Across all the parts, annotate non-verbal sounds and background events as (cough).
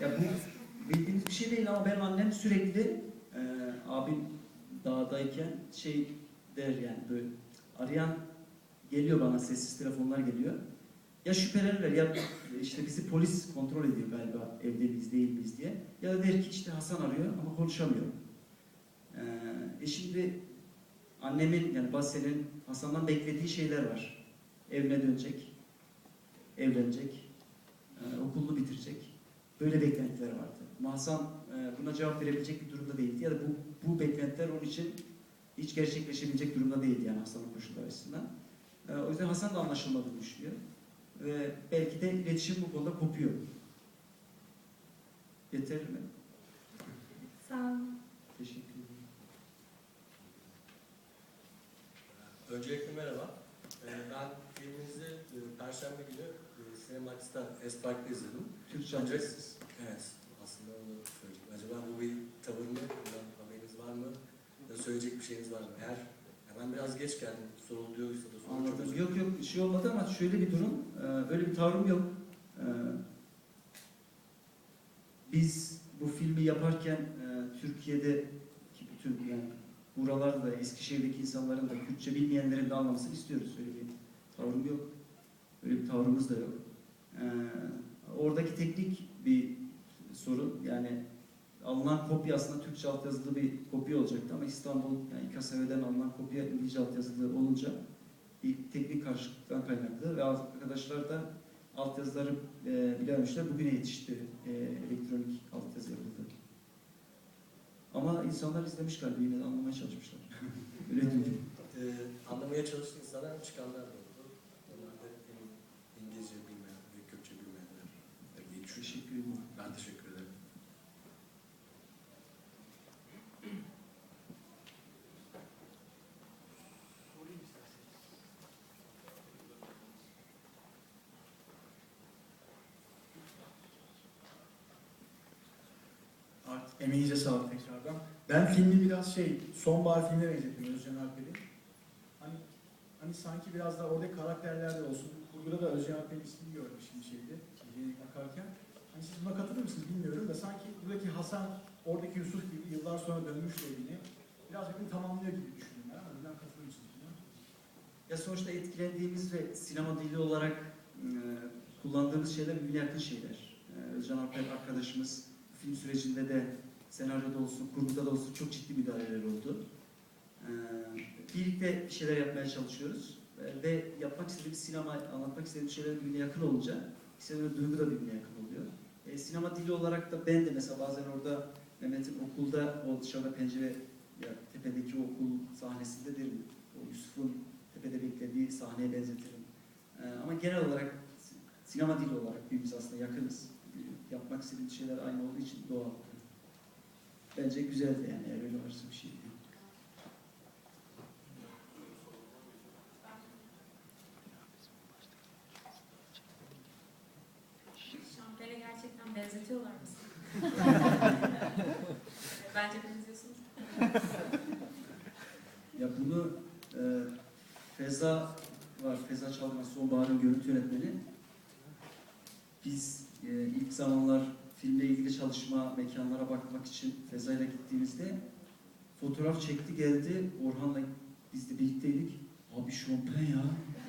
ya bu bildiğimiz bir şey değil ama benim annem sürekli e, abim dağdayken şey der yani böyle arayan geliyor bana sessiz telefonlar geliyor. Ya şüphelenirler ya işte bizi polis kontrol ediyor galiba evde miyiz değil miyiz diye. Ya da der ki işte Hasan arıyor ama konuşamıyor. Ee, e şimdi annemin yani Basen'in Hasan'dan beklediği şeyler var. Evine dönecek, evlenecek, e, okulunu bitirecek. Böyle beklentiler vardı. Ama Hasan e, buna cevap verebilecek bir durumda değildi. Ya da bu, bu beklentiler onun için hiç gerçekleşebilecek durumda değildi yani Hasan'ın koşulları açısından. E, o yüzden Hasan da anlaşılmadığını düşünüyor. Ve belki de iletişim bu konuda kopuyor. Yeter mi? Sağ olun. Teşekkür ederim. Öncelikle merhaba. Ee, Ben filminizi e, Perşembe günü Cinemax'ta Espark'ta izledim. Türkçe Ancak-. Evet, aslında onu söyleyeyim. Acaba bu bir tavır mı? Bundan haberiniz var mı? Ya da söyleyecek bir şeyiniz var mı? Eğer ya ben biraz geç geldim, soruluyorsa da soru çok Anladım. özür Yok yok bir şey olmadı ama şöyle bir durum, e, böyle bir tavrım yok. E, Biz bu filmi yaparken e, Türkiye'deki bütün yani buralarda da Eskişehir'deki insanların da Kürtçe bilmeyenlerin de anlamasını istiyoruz. Öyle bir tavrım yok. Öyle bir tavrımız da yok. E, Oradaki teknik bir sorun yani alınan kopya aslında Türkçe altyazılı bir kopya olacaktı ama İstanbul yani İKSV'den alınan kopya İngilizce altyazılı olunca bir teknik karşılıktan kaynaklı ve arkadaşlar da altyazıları e, bilememişler. Bugüne yetişti e, elektronik altyazı yapıldı. Ama insanlar izlemiş galiba yine de anlamaya çalışmışlar. (laughs) Öyle duydum. Ee, anlamaya çalıştığın insanlar çıkanlar da oldu. Onlar da hem İngilizce bilmeyen ve Kürtçe bilmeyenler diye düşünüyorum. Teşekkür ederim. Ben teşekkür ederim. Artık emeğinize sağlık tekrardan. Ben filmi biraz şey, sonbahar filmine benzetiyorum Özcan Alper'i. Hani, hani sanki biraz da orada karakterlerde olsun. Kurguda da Özcan Alper'in ismini gördüm şimdi şeyde, jenerik bakarken. Hani siz buna katılır mısınız bilmiyorum da sanki buradaki Hasan, oradaki Yusuf gibi yıllar sonra dönmüş evine. Biraz birbirini tamamlıyor gibi düşündüm ben ama bilmem katılır mısınız bilmiyorum. Ya sonuçta etkilendiğimiz ve sinema dili olarak e, kullandığımız şeyler birbirine yakın şeyler. E, Özcan Alper arkadaşımız film sürecinde de senaryoda olsun, kurguda da olsun çok ciddi müdahaleler oldu. E, birlikte bir şeyler yapmaya çalışıyoruz. E, ve yapmak istediğimiz sinema, anlatmak istediğimiz şeyler birbirine yakın olunca istediğimiz duygu da birbirine yakın oluyor. E, sinema dili olarak da ben de mesela bazen orada Mehmet'in okulda o dışarıda pencere ya, tepedeki okul sahnesinde derim. O Yusuf'un tepede beklediği sahneye benzetirim. Ee, ama genel olarak sinema dili olarak birbirimize aslında yakınız. Ee, Yapmak istediğimiz şeyler aynı olduğu için doğal. Bence güzeldi yani eğer öyle varsa bir şey. Şampiyona benzetiyorlar mı? (laughs) Bence benziyorsunuz. Ya bunu e, Feza var, Feza Çalmaz, Sonbahar'ın görüntü yönetmeni. Biz e, ilk zamanlar filmle ilgili çalışma, mekanlara bakmak için Feza'yla gittiğimizde fotoğraf çekti geldi. Orhan'la biz de birlikteydik. Abi şampen ya.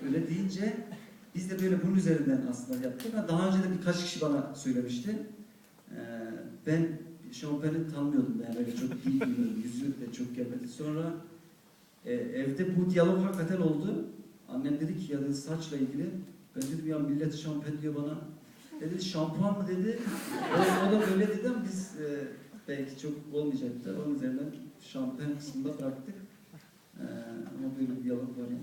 Öyle deyince biz de böyle bunun üzerinden aslında yaptık. Ha, Daha önce de birkaç kişi bana söylemişti. Ee, ben şampen'i tanımıyordum yani öyle çok iyi bilmiyordum. Yüzü de çok gelmedi. Sonra e, evde bu diyalog hakikaten oldu. Annem dedi ki ya dedi saçla ilgili. Ben dedim ya millet şampen diyor bana. E dedi şampuan mı dedi. O, o da böyle dedi ama biz e, belki çok olmayacaktı. Onun üzerinden şampen kısmında bıraktık. E, ama böyle bir diyalog var yani.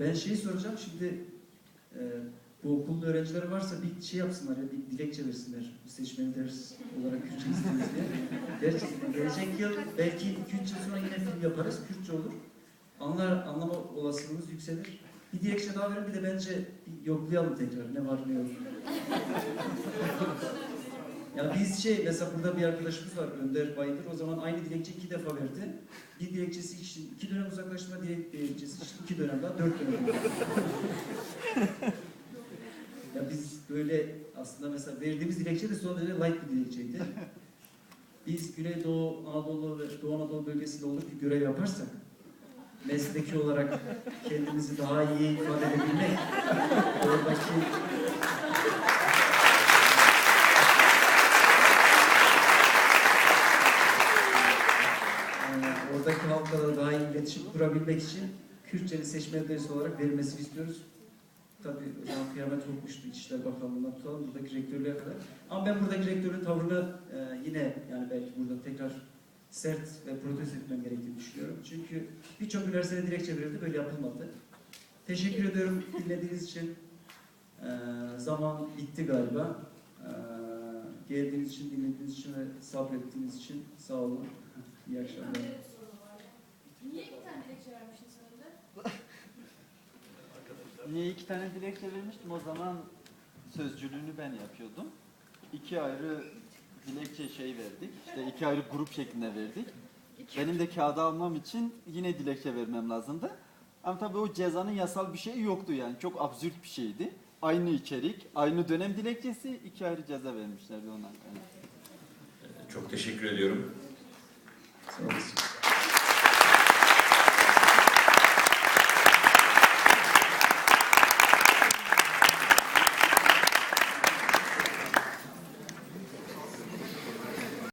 Ben şeyi soracağım şimdi e, bu okulun öğrencileri varsa bir şey yapsınlar ya bir dilekçe versinler. Bu seçmeli ders olarak Kürtçe istiyoruz diye. Gerçekten gelecek yıl belki 2-3 yıl sonra yine film yaparız. Kürtçe olur. Anlar, anlama olasılığımız yükselir. Bir dilekçe daha verin bir de bence yoklayalım tekrar ne var ne yok. Ya biz şey mesela burada bir arkadaşımız var Önder Bayındır o zaman aynı dilekçe iki defa verdi. Bir dilekçesi için iki dönem uzaklaştırma dilek- dilekçesi için iki dönem daha dört dönem. (laughs) böyle aslında mesela verdiğimiz dilekçe de son derece light bir dilekçeydi. Biz Güneydoğu Anadolu ve Doğu Anadolu bölgesinde olur bir görev yaparsak mesleki olarak kendimizi daha iyi ifade edebilmek oradaki Oradaki halkla da daha iyi iletişim kurabilmek için Kürtçenin seçmen dersi olarak verilmesini istiyoruz. Tabii o zaman kıyamet kopmuştu İçişleri Bakanlığı'ndan tutalım buradaki rektörlüğe kadar. Ama ben buradaki rektörün tavrını e, yine yani belki burada tekrar sert ve protesto etmem gerektiğini düşünüyorum. Çünkü birçok üniversitede dilekçe verildi, böyle yapılmadı. Teşekkür ediyorum dinlediğiniz için. Ee, zaman bitti galiba. Ee, geldiğiniz için, dinlediğiniz için ve sabrettiğiniz için sağ olun. İyi akşamlar. Niye iki tane dilekçe vermiştin sen de? Niye iki tane dilekçe vermiştim? O zaman sözcülüğünü ben yapıyordum. İki ayrı dilekçe şey verdik. İşte iki ayrı grup şeklinde verdik. Benim de kağıda almam için yine dilekçe vermem lazımdı. Ama tabii o cezanın yasal bir şeyi yoktu yani. Çok absürt bir şeydi. Aynı içerik, aynı dönem dilekçesi iki ayrı ceza vermişlerdi ondan kaynaklı. Çok teşekkür ediyorum. Sağ olasın.